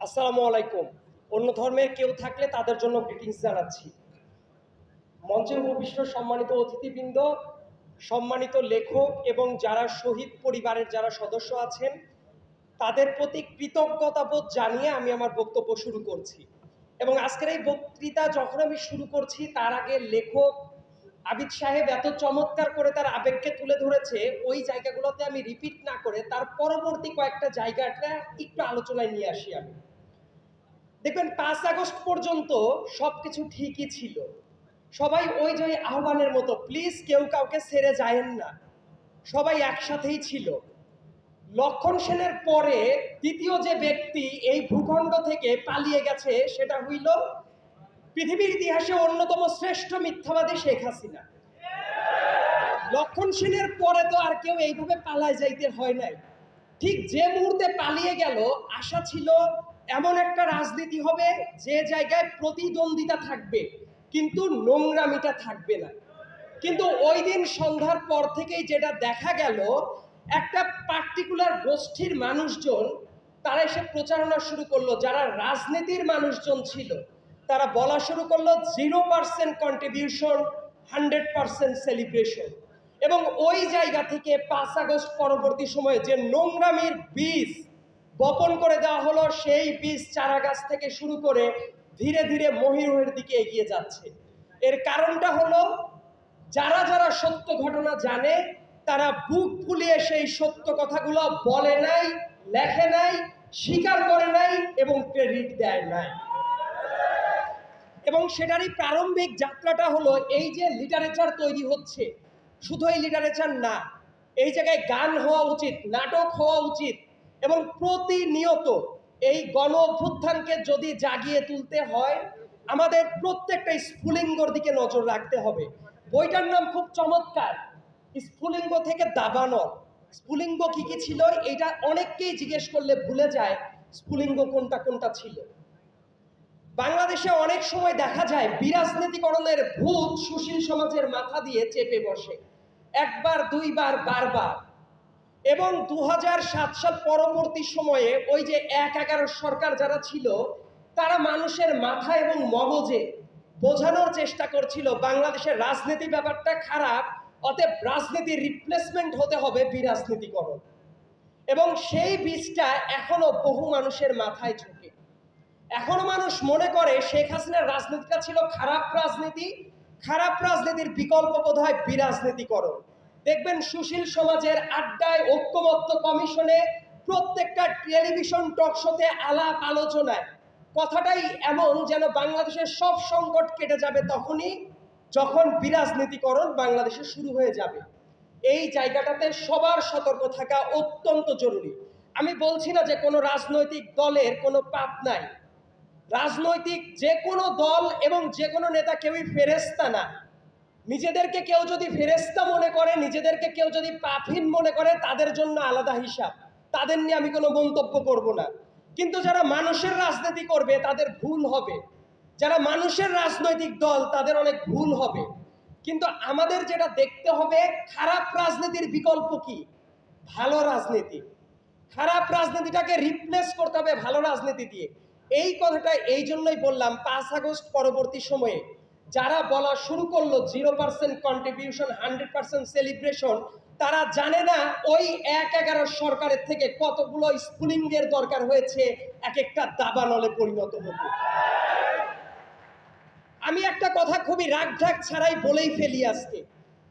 আসসালামু আলাইকুম। অন্য ধর্মের কেউ থাকলে তাদের জন্য গ্রিটিংস জানাচ্ছি। মঞ্চে উপবিষ্ট সম্মানিত অতিথিবৃন্দ, সম্মানিত লেখক এবং যারা শহীদ পরিবারের যারা সদস্য আছেন, তাদের প্রতি কৃতজ্ঞতাবোধ জানিয়ে আমি আমার বক্তব্য শুরু করছি। এবং আজকের এই বক্তৃতা যখন আমি শুরু করছি, তার আগে লেখক আবিদ সাহেব এত চমৎকার করে তার আবেগকে তুলে ধরেছে, ওই জায়গাগুলোতে আমি রিপিট না করে তার পরবর্তী কয়েকটা জায়গাটা একটু আলোচনায় নিয়ে আসি আমি। দেখবেন, পাঁচ আগস্ট পর্যন্ত সবকিছু ঠিকই ছিল। সবাই ওই যে আহ্বানের মতো, প্লিজ কেউ কাউকে ছেড়ে যায়েন না। সবাই একসাথেই ছিল। লক্ষণ সেনের পরে দ্বিতীয় যে ব্যক্তি এই ভূখণ্ড থেকে পালিয়ে গেছে, সেটা হইল পৃথিবীর ইতিহাসে অন্যতম শ্রেষ্ঠ মিথ্যাবাদী শেখ হাসিনা। লক্ষণ সেনের পরে তো আর কেউ এইভাবে পালায় যাইতে হয় নাই। ঠিক যে মুহূর্তে পালিয়ে গেল, আশা ছিল এমন একটা রাজনীতি হবে যে জায়গায় প্রতিদ্বন্দ্বিতা থাকবে, কিন্তু নোংরামিটা থাকবে না। কিন্তু ওই দিন সন্ধ্যার পর থেকেই যেটা দেখা গেল, একটা পার্টিকুলার গোষ্ঠীর মানুষজন, তারা এসে প্রচারণা শুরু করল। যারা রাজনীতির মানুষজন ছিল, তারা বলা শুরু করল zero percent contribution hundred percent celebration এবং ওই জায়গা থেকে পাঁচ আগস্ট পরবর্তী সময়ে যে নোংরামির বীজ বপন করে দেওয়া হলো, সেই বীজ চারা গাছ থেকে শুরু করে ধীরে ধীরে মহিরুহের দিকে এগিয়ে যাচ্ছে। এর কারণটা হলো, যারা যারা সত্য ঘটনা জানে, তারা বুক ফুলিয়ে সেই সত্য কথাগুলো বলে নাই, লেখে নাই, স্বীকার করে নাই এবং ক্রেডিট দেয় নাই। এবং সেটারই প্রারম্ভিক যাত্রাটা হলো, এই যে লিটারেচার তৈরি হচ্ছে, শুধু এই লিটারেচার না, এই জায়গায় গান হওয়া উচিত, নাটক হওয়া উচিত এবং প্রতিনিয়ত এই গণ অভ্যুত্থানকে যদি জাগিয়ে তুলতে হয়, আমাদের প্রত্যেকটা স্ফুলিঙ্গর দিকে নজর রাখতে হবে। বইটার নাম খুব চমৎকার, স্ফুলিঙ্গ থেকে দাবানল। স্ফুলিঙ্গ কি কি ছিল এটা অনেককেই জিজ্ঞেস করলে ভুলে যায় স্ফুলিঙ্গ কোনটা কোনটা ছিল। বাংলাদেশে অনেক সময় দেখা যায় বিরাজনীতিকরণের ভূত সুশীল সমাজের মাথা দিয়ে চেপে বসে। একবার, দুইবার, বারবার। এবং দু সাল পরবর্তী সময়ে ওই যে এক এগারো সরকার যারা ছিল, তারা মানুষের মাথা এবং মগজে বোঝানোর চেষ্টা করছিল বাংলাদেশের রাজনীতি ব্যাপারটা খারাপ, অতএব রাজনীতির রিপ্লেসমেন্ট হতে হবে বিরাজনীতিকরণ। এবং সেই বীজটা এখনও বহু মানুষের মাথায় ঝুঁকে। এখনও মানুষ মনে করে শেখ হাসিনার রাজনীতিটা ছিল খারাপ রাজনীতি, খারাপ রাজনীতির বিকল্প বোধ হয় বিরাজনীতিকরণ। দেখবেন সুশীল সমাজের আড্ডায় ঐক্যমত্য কমিশনে প্রত্যেকটা টেলিভিশন টক শোতে আলাপ আলোচনায়। কথাটাই এমন যেন বাংলাদেশের সব সংকট কেটে যাবে তখনই, যখন বিরাজনীতিকরণ বাংলাদেশে শুরু হয়ে যাবে। এই জায়গাটাতে সবার সতর্ক থাকা অত্যন্ত জরুরি। আমি বলছি না যে কোনো রাজনৈতিক দলের কোনো পাপ নাই। রাজনৈতিক যে কোনো দল এবং যে কোনো নেতা কেউই ফেরেস্তা না। নিজেদেরকে কেউ যদি ফেরেস্তা মনে করে, নিজেদেরকে কেউ যদি পাপহীন মনে করে, তাদের জন্য আলাদা হিসাব। তাদের নিয়ে আমি কোনো মন্তব্য করব না। কিন্তু যারা মানুষের রাজনীতি করবে, তাদের ভুল হবে। যারা মানুষের রাজনৈতিক দল, তাদের অনেক ভুল হবে। কিন্তু আমাদের যেটা দেখতে হবে, খারাপ রাজনীতির বিকল্প কি? ভালো রাজনীতি। খারাপ রাজনীতিটাকে রিপ্লেস করতে হবে ভালো রাজনীতি দিয়ে। এই কথাটা এই জন্যই বললাম, পাঁচ আগস্ট পরবর্তী সময়ে যারা বলা শুরু করল zero percent contribution hundred percent celebration তারা জানে না ওই এক এগারো সরকারের থেকে কতগুলো স্ফুলিঙ্গের দরকার হয়েছে এক একটা দাবানলে পরিণত হতে। আমি একটা কথা খুবই রাগ ঢাক ছাড়াই বলেই ফেলি আজকে।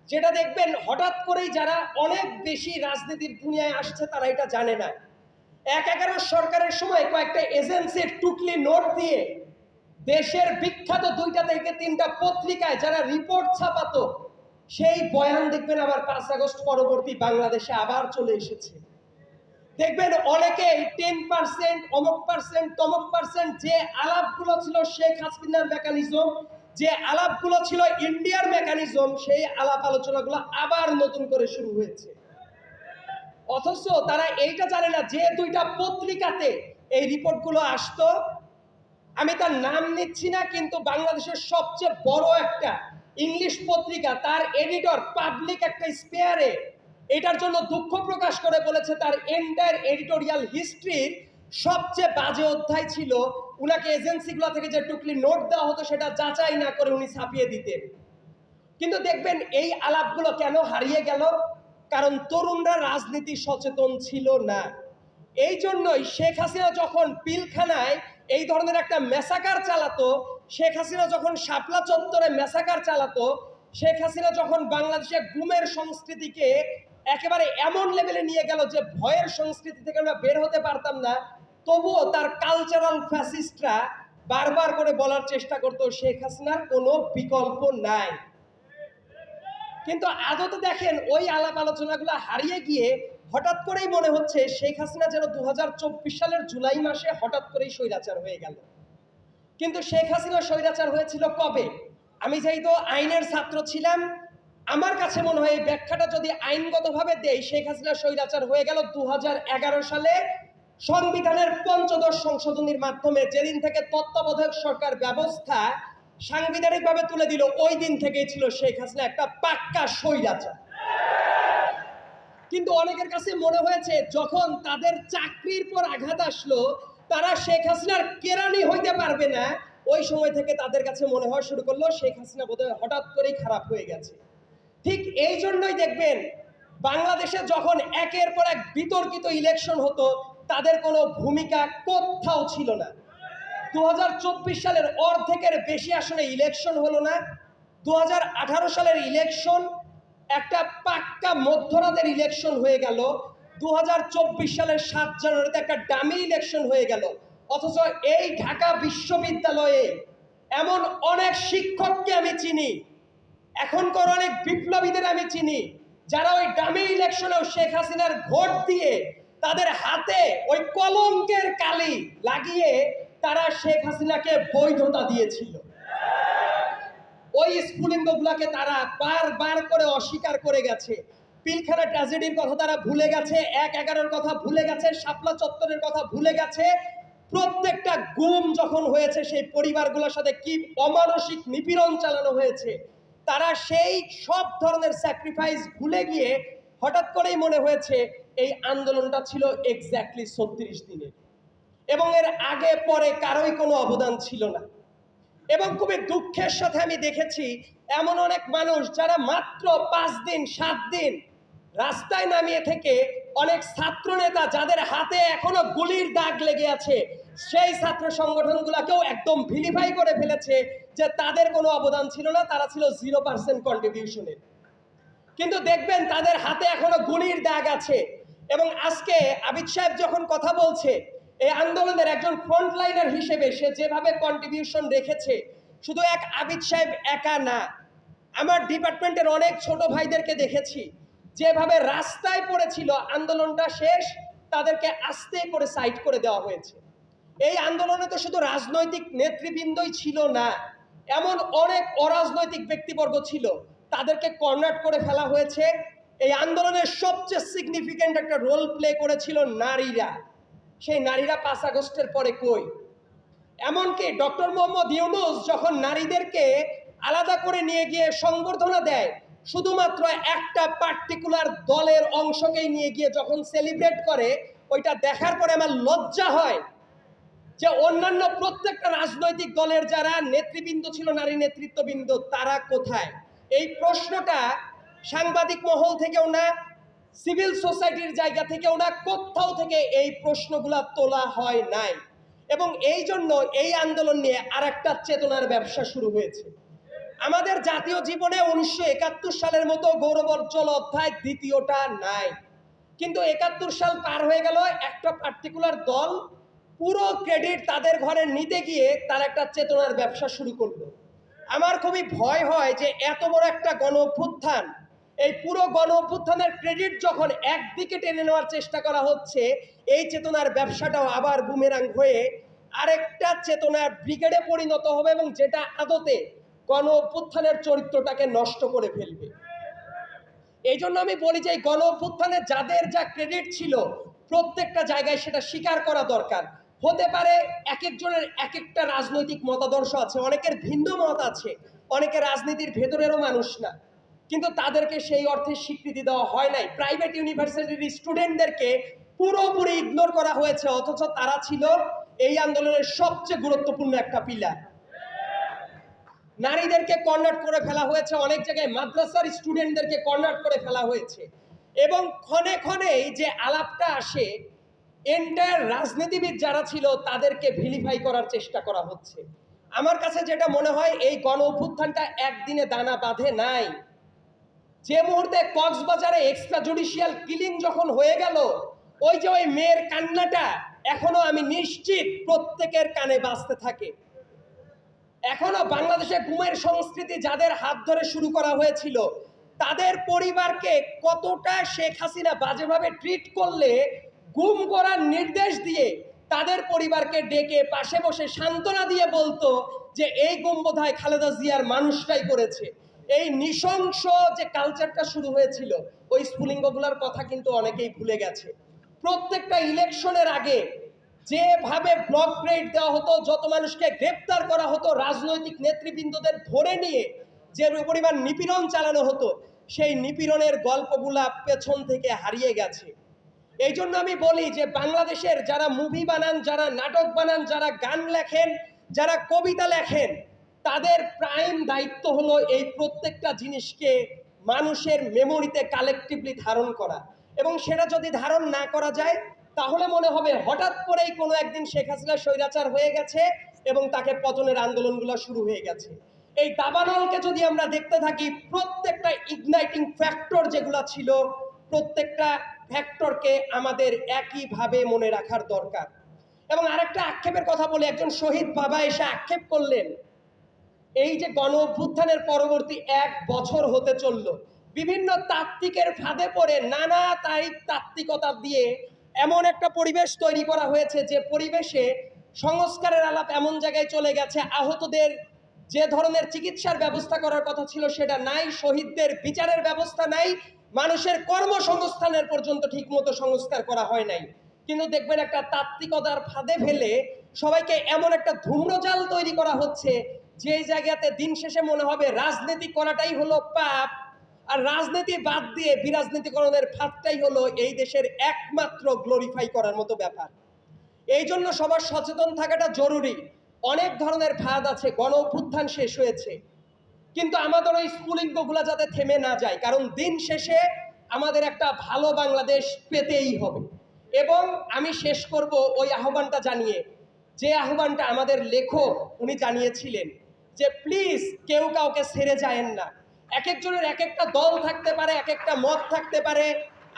যেটা দেখবেন হঠাৎ করেই যারা অনেক বেশি রাজনীতির দুনিয়ায় আসছে তারা এটা জানে না। এক এগারো সরকারের সময় কয়েকটা এজেন্সির টুকলি নোট দিয়ে দেশের বিখ্যাত দুইটা থেকে তিনটা পত্রিকায় যারা রিপোর্ট ছাপাতো, সেই বয়ান দেখবেন আবার পাঁচ আগস্ট পরবর্তী বাংলাদেশে আবার চলে এসেছে। দেখবেন অনেকেই টেন পার্সেন্ট অমুক পার্সেন্ট তমক পার্সেন্ট যে আলাপগুলো ছিল শেখ হাসিনার মেকানিজম যে আলাপগুলো ছিল ইন্ডিয়ার মেকানিজম সেই আলাপ আলোচনাগুলো আবার নতুন করে শুরু হয়েছে। অথচ তারা এইটা জানে না যে দুইটা পত্রিকাতে এই রিপোর্টগুলো আসতো আমি তার নাম নিচ্ছি না, কিন্তু বাংলাদেশের সবচেয়ে বড় একটা ইংলিশ পত্রিকা, তার এডিটর পাবলিক একটা স্পেয়ারে এটার জন্য দুঃখ প্রকাশ করে বলেছে, তার এন্টায়ার এডিটোরিয়াল হিস্ট্রির সবচেয়ে বাজে অধ্যায় ছিল, উনাকে এজেন্সিগুলো থেকে যে টুকলি নোট দেওয়া হতো, সেটা যাচাই না করে উনি ছাপিয়ে দিতেন। কিন্তু দেখবেন, এই আলাপগুলো কেন হারিয়ে গেল? কারণ তরুণরা রাজনীতি সচেতন ছিল না। এই জন্যই শেখ হাসিনা যখন পিলখানায় এই ধরনের একটা মেসাকার চালাতো। শেখ হাসিনা যখন শাপলা চত্বরে মেসাকার চালাতো, শেখ হাসিনা যখন বাংলাদেশে গুমের সংস্কৃতিকে একেবারে এমন লেভেলে নিয়ে গেল যে ভয়ের সংস্কৃতি থেকে আমরা বের হতে পারতাম না, তবুও তার কালচারাল ফ্যাসিস্টরা বারবার করে বলার চেষ্টা করতো, শেখ হাসিনার কোনো বিকল্প নাই। কিন্তু আদতে দেখেন ওই আলাপ আলোচনাগুলো হারিয়ে গিয়ে হঠাৎ করেই মনে হচ্ছে শেখ হাসিনা যেন দুহাজার চব্বিশ সালের জুলাই মাসে হঠাৎ করেই স্বৈরাচার হয়ে গেল। কিন্তু শেখ হাসিনা স্বৈরাচার হয়েছিল কবে? আমি যেহেতু আইনের ছাত্র ছিলাম, আমার কাছে মনে হয় এই ব্যাখ্যাটা যদি আইনগতভাবে দেই, শেখ হাসিনা স্বৈরাচার হয়ে গেল দু হাজার এগারো সালে সংবিধানের পঞ্চদশ সংশোধনীর মাধ্যমে। যেদিন থেকে তত্ত্বাবধায়ক সরকার ব্যবস্থা সাংবিধানিকভাবে তুলে দিল, ওই দিন থেকেই ছিল শেখ হাসিনা একটা পাক্কা স্বৈরাচার। কিন্তু অনেকের কাছে মনে হয়েছে, যখন তাদের চাকরির পর আঘাত আসলো, তারা শেখ হাসিনার কেরানি হইতে পারবে না। ওই সময় থেকে তাদের কাছে মনে হওয়া শুরু করল, শেখ হাসিনা বোধহয় হঠাৎ করেই খারাপ হয়ে গেছে। ঠিক এই জন্যই দেখবেন, বাংলাদেশে যখন একের পর এক বিতর্কিত ইলেকশন হতো, তাদের কোনো ভূমিকা কোথাও ছিল না। দু হাজার চব্বিশ সালের অর্ধেকের বেশি আসনে ইলেকশন হলো না। দু হাজার আঠারো সালের ইলেকশন একটা পাক্কা মধ্যরাতের ইলেকশন হয়ে গেল। দু হাজার চব্বিশ সালের সাত জানুয়ারিতে একটা ডামি ইলেকশন হয়ে গেল। অথচ এই ঢাকা বিশ্ববিদ্যালয়ে এমন অনেক শিক্ষককে আমি চিনি, এখনকার অনেক বিপ্লবীদের আমি চিনি, যারা ওই ডামি ইলেকশনেও শেখ হাসিনার ভোট দিয়ে তাদের হাতে ওই কলঙ্কের কালি লাগিয়ে তারা শেখ হাসিনাকে বৈধতা দিয়েছিল। ওই স্ফুলিঙ্গগুলোকে তারা বারবার করে অস্বীকার করে গেছে। পিলখানা ট্র্যাজেডির কথা তারা ভুলে গেছে, এক এগারোর কথা ভুলে গেছে, শাপলা চত্বরের কথা ভুলে গেছে। প্রত্যেকটা গুম যখন হয়েছে, সেই পরিবারগুলোর সাথে কি অমানসিক নিপীড়ন চালানো হয়েছে, তারা সেই সব ধরনের স্যাক্রিফাইস ভুলে গিয়ে হঠাৎ করেই মনে হয়েছে, এই আন্দোলনটা ছিল এক্স্যাক্টলি ছত্রিশ দিনের। এবং এর আগে, পরে কারোই কোনো অবদান ছিল না। এবং খুবই দুঃখের সাথে আমি দেখেছি এমন অনেক মানুষ যারা মাত্র পাঁচ দিন, সাত দিন রাস্তায় নামিয়ে থেকে অনেক ছাত্র নেতা যাদের হাতে এখনও গুলির দাগ লেগে আছে, সেই ছাত্র সংগঠনগুলোকেও একদম ভিলিফাই করে ফেলেছে যে তাদের কোনো অবদান ছিল না, তারা ছিল জিরো পার্সেন্ট কন্ট্রিবিউশনের কিন্তু দেখবেন তাদের হাতে এখনও গুলির দাগ আছে এবং আজকে আবিদ সাহেব যখন কথা বলছে এই আন্দোলনের একজন ফ্রন্টলাইনার হিসেবে সে যেভাবে কন্ট্রিবিউশন রেখেছে, শুধু এক আবিদ সাহেব একা না, আমার ডিপার্টমেন্টের অনেক ছোট ভাইদেরকে দেখেছি, যেভাবে রাস্তায় পড়েছিল আন্দোলনটা শেষ, তাদেরকে আস্তে করে সাইড করে দেওয়া হয়েছে। এই আন্দোলনে তো শুধু রাজনৈতিক নেতৃবৃন্দই ছিল না, এমন অনেক অরাজনৈতিক ব্যক্তিবর্গ ছিল, তাদেরকে কর্নার করে ফেলা হয়েছে। এই আন্দোলনের সবচেয়ে সিগনিফিক্যান্ট একটা রোল প্লে করেছিল নারীরা। সেই নারীরা পাঁচ আগস্টের পরে কই? এমনকি ডক্টর মোহাম্মদ ইউনুস যখন নারীদেরকে আলাদা করে নিয়ে গিয়ে সংবর্ধনা দেয়, শুধুমাত্র একটা পার্টিকুলার দলের অংশকেই নিয়ে গিয়ে যখন সেলিব্রেট করে, ওইটা দেখার পরে আমার লজ্জা হয় যে অন্যান্য প্রত্যেকটা রাজনৈতিক দলের যারা নেতৃবৃন্দ ছিল, নারী নেতৃত্ববৃন্দ, তারা কোথায়? এই প্রশ্নটা সাংবাদিক মহল থেকেও না সিভিল সোসাইটির জায়গা থেকেও না কোথাও থেকে এই প্রশ্নগুলা তোলা হয় নাই। এবং এই জন্য এই আন্দোলন নিয়ে আর একটা চেতনার ব্যবসা শুরু হয়েছে। আমাদের জাতীয় জীবনে উনিশশো একাত্তর সালের মতো গৌরবজ্জ্বল অধ্যায় দ্বিতীয়টা নাই। কিন্তু একাত্তর সাল পার হয়ে গেল, একটা পার্টিকুলার দল পুরো ক্রেডিট তাদের ঘরে নিতে গিয়ে তার একটা চেতনার ব্যবসা শুরু করল। আমার খুবই ভয় হয় যে এত বড় একটা গণ এই পুরো গণ অভ্যুত্থানের ক্রেডিট যখন একদিকে টেনে নেওয়ার চেষ্টা করা হচ্ছে, এই চেতনার ব্যবসাটাও আবার বুমেরাং হয়ে আরেকটা চেতনার ব্রিগেডে পরিণত হবে এবং যেটা আদতে গণ অভ্যুত্থানের চরিত্রটাকে নষ্ট করে ফেলবে। এই জন্য আমি বলি যে এই গণ অভ্যুত্থানে যাদের যা ক্রেডিট ছিল, প্রত্যেকটা জায়গায় সেটা স্বীকার করা দরকার। হতে পারে এক একজনের এক একটা রাজনৈতিক মতাদর্শ আছে, অনেকের ভিন্ন মত আছে, অনেকে রাজনীতির ভেতরেরও মানুষ না। কিন্তু তাদেরকে সেই অর্থে স্বীকৃতি দেওয়া হয় নাই। প্রাইভেট ইউনিভার্সিটির স্টুডেন্টদেরকে পুরোপুরি ইগনোর করা হয়েছে, অথচ তারা ছিল এই আন্দোলনের সবচেয়ে গুরুত্বপূর্ণ একটা পিলার নারীদেরকে কর্নার করে ফেলা হয়েছে, অনেক জায়গায় মাদ্রাসার স্টুডেন্টদেরকে কর্নার করে ফেলা হয়েছে। এবং ক্ষণে ক্ষণেই যে আলাপটা আসে এন্টায়ার রাজনীতিবিদ যারা ছিল তাদেরকে ভিলিফাই করার চেষ্টা করা হচ্ছে। আমার কাছে যেটা মনে হয়, এই গণ অভ্যুত্থানটা একদিনে দানা বাঁধে নাই। যে মুহূর্তে কক্সবাজারে এক্সট্রা জুডিশিয়াল কিলিং যখন হয়ে গেল, ওই যে ওই মেয়ের কান্নাটা এখনও আমি নিশ্চিত প্রত্যেকের কানে বাজতে থাকে। এখনও বাংলাদেশে গুমের সংস্কৃতি যাদের হাত ধরে শুরু করা হয়েছিল, তাদের পরিবারকে কতটা শেখ হাসিনা বাজেভাবে ট্রিট করলে গুম করার নির্দেশ দিয়ে তাদের পরিবারকে ডেকে পাশে বসে সান্ত্বনা দিয়ে বলতো যে, এই গুম বোধহয় খালেদা জিয়ার মানুষটাই করেছে। এই নৃশংস যে কালচারটা শুরু হয়েছিল, ওই স্ফুলিঙ্গগুলোর কথা কিন্তু অনেকেই ভুলে গেছে। প্রত্যেকটা ইলেকশনের আগে যেভাবে ব্লক গ্রেড দেওয়া হতো, যত মানুষকে গ্রেপ্তার করা হতো, রাজনৈতিক নেতৃবৃন্দদের ধরে নিয়ে যে পরিমাণ নিপীড়ন চালানো হতো, সেই নিপীড়নের গল্পগুলা পেছন থেকে হারিয়ে গেছে। এই জন্য আমি বলি যে বাংলাদেশের যারা মুভি বানান, যারা নাটক বানান, যারা গান লেখেন, যারা কবিতা লেখেন তাদের প্রাইম দায়িত্ব হলো এই প্রত্যেকটা জিনিসকে মানুষের মেমোরিতে কালেকটিভলি ধারণ করা। এবং সেটা যদি ধারণ না করা যায়, তাহলে মনে হবে হঠাৎ করেই কোনো একদিন শেখ হাসিনা স্বৈরাচার হয়ে গেছে এবং তাকে পতনের আন্দোলনগুলো শুরু হয়ে গেছে। এই দাবানলকে যদি আমরা দেখতে থাকি, প্রত্যেকটা ইগনাইটিং ফ্যাক্টর যেগুলো ছিল, প্রত্যেকটা ফ্যাক্টরকে আমাদের একইভাবে মনে রাখার দরকার। এবং আরেকটা আক্ষেপের কথা বলে, একজন শহীদ বাবা এসে আক্ষেপ করলেন এই যে গণ অভ্যুত্থানের পরবর্তী এক বছর হতে চলল, বিভিন্ন তাত্ত্বিকের ফাঁদে পড়ে নানা তাই তাত্ত্বিকতা দিয়ে এমন একটা পরিবেশ তৈরি করা হয়েছে যে পরিবেশে সংস্কারের আলাপ এমন জায়গায় চলে গেছে, আহতদের যে ধরনের চিকিৎসার ব্যবস্থা করার কথা ছিল সেটা নাই, শহীদদের বিচারের ব্যবস্থা নাই, মানুষের কর্মসংস্থানের পর্যন্ত ঠিকমতো সংস্কার করা হয় নাই। কিন্তু দেখবেন একটা তাত্ত্বিকতার ফাঁদে ফেলে সবাইকে এমন একটা ধূম্রজাল তৈরি করা হচ্ছে যে জায়গাতে দিন শেষে মনে হবে রাজনীতি করাটাই হলো পাপ, আর রাজনীতি বাদ দিয়ে বিরাজনীতিকরণের ফাঁদটাই হলো এই দেশের একমাত্র গ্লোরিফাই করার মতো ব্যাপার। এই জন্য সবার সচেতন থাকাটা জরুরি। অনেক ধরনের ফাঁদ আছে, গণ অভ্যুত্থান শেষ হয়েছে। কিন্তু আমাদের ওই স্ফুলিঙ্গগুলো যাতে থেমে না যায়, কারণ দিন শেষে আমাদের একটা ভালো বাংলাদেশ পেতেই হবে। এবং আমি শেষ করব ওই আহ্বানটা জানিয়ে। যে আহ্বানটা আমাদের লেখক উনি জানিয়েছিলেন যে প্লিজ কেউ কাউকে ছেড়ে যায়েন না। এক একজনের এক একটা দল থাকতে পারে এক একটা মত থাকতে পারে,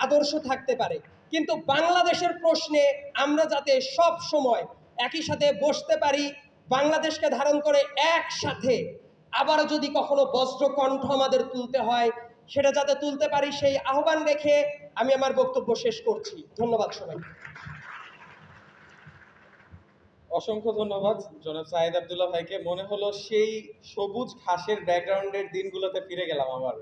আদর্শ থাকতে পারে। কিন্তু বাংলাদেশের প্রশ্নে আমরা যাতে সব সময় একই সাথে বসতে পারি, বাংলাদেশকে ধারণ করে একসাথে আবারও যদি কখনো বজ্রকণ্ঠ আমাদের তুলতে হয়, সেটা যাতে তুলতে পারি সেই আহ্বান রেখে আমি আমার বক্তব্য শেষ করছি। ধন্যবাদ সবাই অসংখ্য ধন্যবাদ জনাব সাহেদ আবদুল্লাহ ভাইকে। মনে হলো সেই সবুজ ঘাসের ব্যাকগ্রাউন্ডের দিনগুলোতে ফিরে গেলাম আবার।